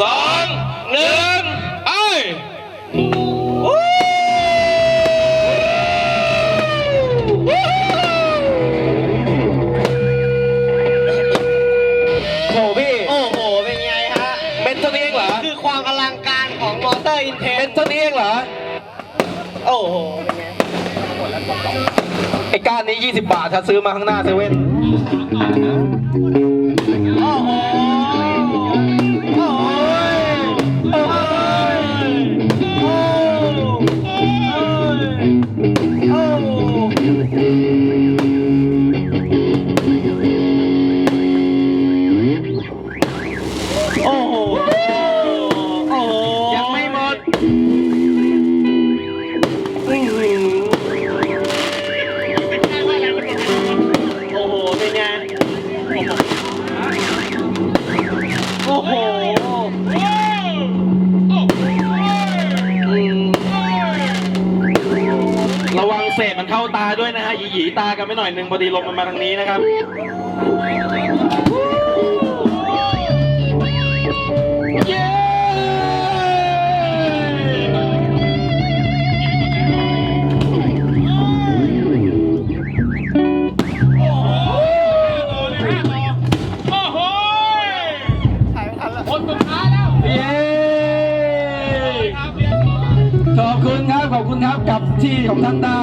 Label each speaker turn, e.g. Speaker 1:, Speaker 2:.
Speaker 1: สองหนึ่งไอ้ย
Speaker 2: โหพี่
Speaker 3: โอ้โห เป็นไงฮะ
Speaker 2: เป็นเท่านี้เองเหรอ
Speaker 3: คือความอลังการของมอเตอร์อินเท
Speaker 2: เป็นนเท่านี้เองเหรอ
Speaker 3: โอ้โห เป็นไง
Speaker 2: ไอ้ก้านนี้ 20 บาทถ้าซื้อมาข้างหน้าเซเว่น
Speaker 3: โอ้โห
Speaker 1: ระวังเศษมันเข้าตาด้วยนะฮะหยีๆตากันไม่หน่อยหนึ่งพอดีลมมันมาทางนี้นะครับ
Speaker 2: เคุณครับ ขอบคุณครับ กับที่ของท่านได้